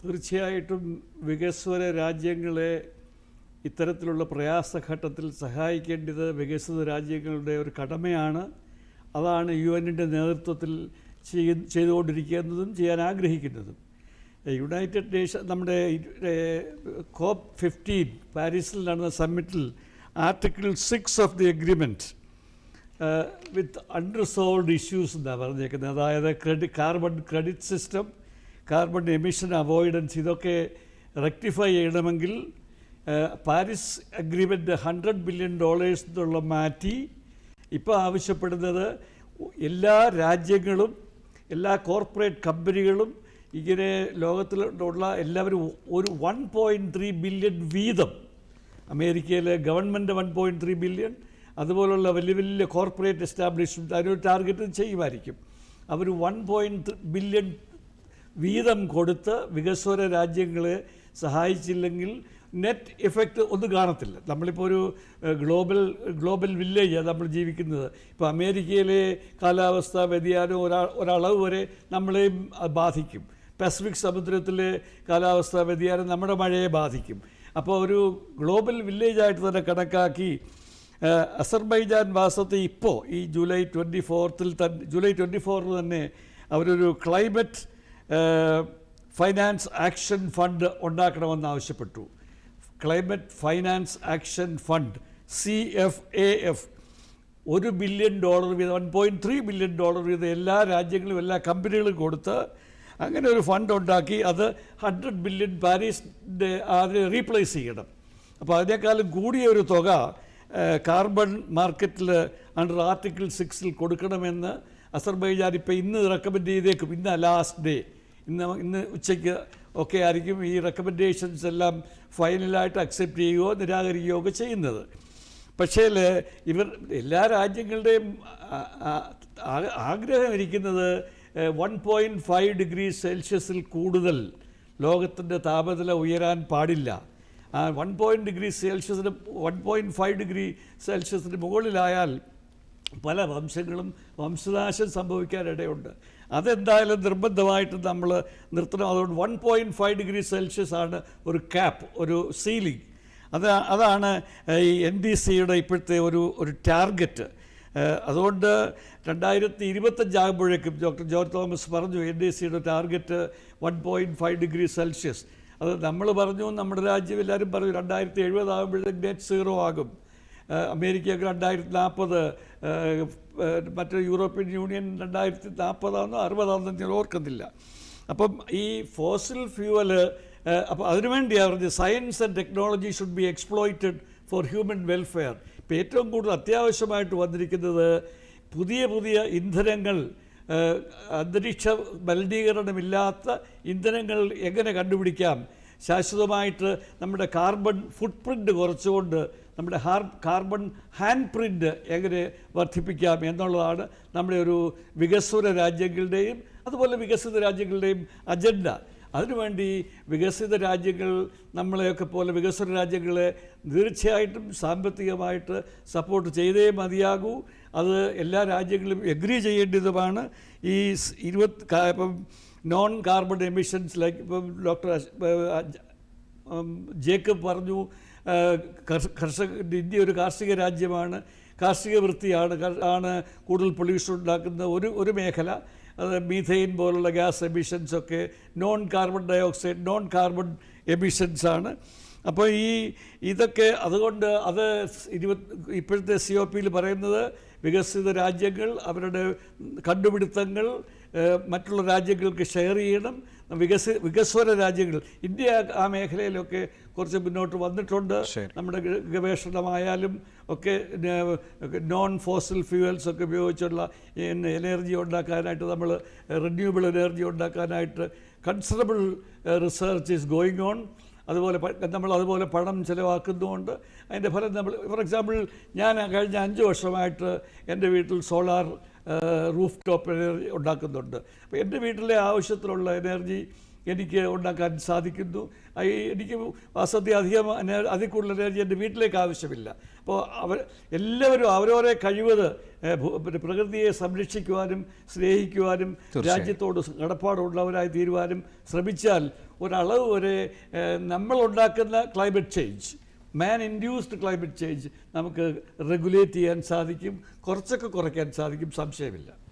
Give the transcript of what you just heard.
തീർച്ചയായിട്ടും വികസ്വര രാജ്യങ്ങളെ ഇത്തരത്തിലുള്ള പ്രയാസഘട്ടത്തിൽ സഹായിക്കേണ്ടത് വികസിത രാജ്യങ്ങളുടെ ഒരു കടമയാണ്. അതാണ് യു എന്നിന്റെ നേതൃത്വത്തിൽ ചെയ്യ ചെയ്തുകൊണ്ടിരിക്കുന്നതും ചെയ്യാൻ ആഗ്രഹിക്കുന്നതും. യുണൈറ്റഡ് നേഷൻ നമ്മുടെ കോപ്പ് ഫിഫ്റ്റീൻ പാരീസിൽ നടന്ന സമ്മിറ്റിൽ article six of the agreement with unresolved issues എന്നാണ് പറഞ്ഞേക്കുന്നത്. അതായത് credit carbon credit system carbon emission avoidance ഇതൊക്കെ റെക്ടിഫൈ ചെയ്യണമെങ്കിൽ Paris agreement hundred billion dollars എന്നുള്ള മാറ്റി ഇപ്പോൾ ആവശ്യപ്പെടുന്നത് എല്ലാ രാജ്യങ്ങളും എല്ലാ കോർപ്പറേറ്റ് കമ്പനികളും ഇങ്ങനെ ലോകത്തിലുള്ള എല്ലാവരും ഒരു വൺ പോയിന്റ് ത്രീ ബില്യൺ വീതം അമേരിക്കയിലെ government one point three billion അതുപോലുള്ള വലിയ വലിയ കോർപ്പറേറ്റ് എസ്റ്റാബ്ലിഷ്മെന്റ് അതിനൊരു ടാർഗറ്റ് ചെയ്യുമായിരിക്കും. അവർ വൺ പോയിന്റ് ബില്യൺ വീതം കൊടുത്ത് വികസ്വര രാജ്യങ്ങളെ സഹായിച്ചില്ലെങ്കിൽ നെറ്റ് എഫക്റ്റ് ഒന്നും കാണത്തില്ല. നമ്മളിപ്പോൾ ഒരു ഗ്ലോബൽ ഗ്ലോബൽ വില്ലേജാണ് നമ്മൾ ജീവിക്കുന്നത്. ഇപ്പോൾ അമേരിക്കയിലെ കാലാവസ്ഥാ വ്യതിയാനം ഒരാ ഒരളവ് വരെ നമ്മളെയും ബാധിക്കും. പസഫിക് സമുദ്രത്തിലെ കാലാവസ്ഥാ വ്യതിയാനം നമ്മുടെ മഴയെ ബാധിക്കും. അപ്പോൾ ഒരു ഗ്ലോബൽ വില്ലേജായിട്ട് തന്നെ കണക്കാക്കി അസർബൈജാൻ വാസത്തെ ഇപ്പോൾ ഈ ജൂലൈ ട്വന്റി ഫോർത്തിൽ തന്നെ ജൂലൈ ട്വന്റി ഫോറിൽ തന്നെ അവരൊരു ക്ലൈമറ്റ് ഫൈനാൻസ് ആക്ഷൻ ഫണ്ട് ഉണ്ടാക്കണമെന്ന് ആവശ്യപ്പെട്ടു. Climate finance action fund C F A F ഒരു ബില്യൺ ഡോളർ വീതം one point three billion dollar വീതം എല്ലാ രാജ്യങ്ങളും എല്ലാ കമ്പനികളും കൊടുത്ത് അങ്ങനെ ഒരു ഫണ്ട് ഉണ്ടാക്കി അത് ഹൺഡ്രഡ് ബില്യൺ പാരീസിന്റെ അതിനെ റീപ്ലേസ് ചെയ്യണം. അപ്പോൾ അതിനേക്കാളും കൂടിയ ഒരു തുക കാർബൺ മാർക്കറ്റിൽ അണ്ടർ ആർട്ടിക്കിൾ സിക്സിൽ കൊടുക്കണമെന്ന് അസർബൈജാൻ ഇപ്പോൾ ഇന്ന് റെക്കമെൻഡ് ചെയ്തേക്കും. ഇന്ന ലാസ്റ്റ് ഡേ. ഇന്ന് ഇന്ന് ഉച്ചയ്ക്ക് ഒക്കെ ആയിരിക്കും ഈ റെക്കമെൻഡേഷൻസ് എല്ലാം ഫൈനലായിട്ട് അക്സെപ്റ്റ് ചെയ്യുകയോ നിരാകരിക്കുകയോ ഒക്കെ ചെയ്യുന്നത്. പക്ഷേ ഇവർ എല്ലാ രാജ്യങ്ങളുടെയും ആഗ്രഹം ഇരിക്കുന്നത് വൺ പോയിന്റ് ഫൈവ് ഡിഗ്രി സെൽഷ്യസിൽ കൂടുതൽ ലോകത്തിന്റെ താപനില ഉയരാൻ പാടില്ല. വൺ പോയിന്റ് ഡിഗ്രി സെൽഷ്യസിന് വൺ പോയിന്റ് ഫൈവ് ഡിഗ്രി സെൽഷ്യസിന് മുകളിലായാൽ പല വംശങ്ങളും വംശനാശം സംഭവിക്കാനിടയുണ്ട്. അതെന്തായാലും നിർബന്ധമായിട്ട് നമ്മൾ നിർത്തണം. അതുകൊണ്ട് one point five degree Celsius ആണ് ഒരു ക്യാപ്പ് ഒരു സീലിംഗ് അത് അതാണ് ഈ എൻ ഡി സിയുടെ ഇപ്പോഴത്തെ ഒരു ഒരു ടാർഗറ്റ് അതുകൊണ്ട് രണ്ടായിരത്തി ഇരുപത്തഞ്ചാകുമ്പോഴേക്കും ഡോക്ടർ ജോർജ് തോമസ് പറഞ്ഞു എൻ ഡി സിയുടെ target one point five degree Celsius അത് നമ്മൾ പറഞ്ഞു നമ്മുടെ രാജ്യം എല്ലാവരും പറഞ്ഞു രണ്ടായിരത്തി എഴുപതാകുമ്പോഴേക്കും നെറ്റ് സീറോ ആകും. അമേരിക്കയൊക്കെ രണ്ടായിരത്തി നാൽപ്പത് മറ്റു യൂറോപ്യൻ യൂണിയൻ രണ്ടായിരത്തി നാൽപ്പതാണെന്നോ അറുപതാണെന്നോ ഞാൻ ഓർക്കുന്നില്ല. അപ്പം ഈ ഫോസിൽ ഫ്യൂവൽ അപ്പോൾ അതിനുവേണ്ടിയാണ് പറഞ്ഞത് science and technology should be exploited for human welfare ഇപ്പോൾ ഏറ്റവും കൂടുതൽ അത്യാവശ്യമായിട്ട് വന്നിരിക്കുന്നത് പുതിയ പുതിയ ഇന്ധനങ്ങൾ അന്തരീക്ഷ മലിനീകരണമില്ലാത്ത ഇന്ധനങ്ങൾ എങ്ങനെ കണ്ടുപിടിക്കാം? ശാശ്വതമായിട്ട് നമ്മുടെ കാർബൺ ഫുട് പ്രിന്റ് കുറച്ചുകൊണ്ട് നമ്മുടെ ഹാർ കാർബൺ ഹാൻഡ് പ്രിന്റ് എങ്ങനെ വർദ്ധിപ്പിക്കാം എന്നുള്ളതാണ് നമ്മുടെ ഒരു വികസ്വര രാജ്യങ്ങളുടെയും അതുപോലെ വികസിത രാജ്യങ്ങളുടെയും അജണ്ട അതിനുവേണ്ടി വികസിത രാജ്യങ്ങൾ നമ്മളെയൊക്കെ പോലെ വികസ്വര രാജ്യങ്ങളെ തീർച്ചയായിട്ടും സാമ്പത്തികമായിട്ട് സപ്പോർട്ട് ചെയ്തേ മതിയാകൂ. അത് എല്ലാ രാജ്യങ്ങളും എഗ്രി ചെയ്യേണ്ടതുമാണ്. ഈ ഇരുപത് ഇപ്പം നോൺ കാർബൺ എമിഷൻസ് ലൈക്ക് ഇപ്പം ഡോക്ടർ ജേക്കബ് പറഞ്ഞു കർഷക ഇന്ത്യ ഒരു കാർഷിക രാജ്യമാണ്. കാർഷിക വൃത്തിയാണ് ആണ് കൂടുതൽ പൊല്യൂഷൻ ഉണ്ടാക്കുന്ന ഒരു ഒരു മേഖല. അത് മീഥെയിൻ പോലുള്ള ഗ്യാസ് എമിഷൻസ് ഒക്കെ non carbon dioxide non carbon emissions ആണ്. അപ്പോൾ ഈ ഇതൊക്കെ അതുകൊണ്ട് അത് ഇരുപത് ഇപ്പോഴത്തെ സി ഒ പിയിൽ പറയുന്നത് വികസിത രാജ്യങ്ങൾ അവരുടെ കണ്ടുപിടുത്തങ്ങൾ മറ്റുള്ള രാജ്യങ്ങൾക്ക് ഷെയർ ചെയ്യണം. വികസ വികസ്വര രാജ്യങ്ങൾ. ഇന്ത്യ ആ മേഖലയിലൊക്കെ കുറച്ച് മുന്നോട്ട് വന്നിട്ടുണ്ട്. നമ്മുടെ ഗവേഷണമായാലും ഒക്കെ നോൺ ഫോസിൽ ഫ്യൂവൽസ് ഒക്കെ ഉപയോഗിച്ചുള്ള എനർജി ഉണ്ടാക്കാനായിട്ട് നമ്മൾ റിന്യൂവബിൾ എനർജി ഉണ്ടാക്കാനായിട്ട് considerable research is going on അതുപോലെ നമ്മൾ അതുപോലെ പണം ചിലവാക്കുന്നതുകൊണ്ട് അതിന്റെ ഫലം നമ്മൾ ഫോർ എക്സാമ്പിൾ ഞാൻ കഴിഞ്ഞ അഞ്ച് വർഷമായിട്ട് എന്റെ വീട്ടിൽ സോളാർ റൂഫ് ടോപ്പ് എനർജി ഉണ്ടാക്കുന്നുണ്ട്. അപ്പോൾ എന്റെ വീട്ടിലെ ആവശ്യത്തിലുള്ള എനർജി എനിക്ക് ഉണ്ടാക്കാൻ സാധിക്കുന്നു. എനിക്ക് വസതി അധികം അതിൽ കൂടുതൽ എനർജി എന്റെ വീട്ടിലേക്ക് ആവശ്യമില്ല. അപ്പോൾ അവർ എല്ലാവരും അവരവരെ കഴിവത് പിന്നെ പ്രകൃതിയെ സംരക്ഷിക്കുവാനും സ്നേഹിക്കുവാനും രാജ്യത്തോട് കടപ്പാടുള്ളവരായി തീരുവാനും ശ്രമിച്ചാൽ ഒരളവ് വരെ നമ്മളുണ്ടാക്കുന്ന climate change man induced climate change നമുക്ക് റെഗുലേറ്റ് ചെയ്യാൻ സാധിക്കും കുറച്ചൊക്കെ കുറയ്ക്കാൻ സാധിക്കും സംശയമില്ല.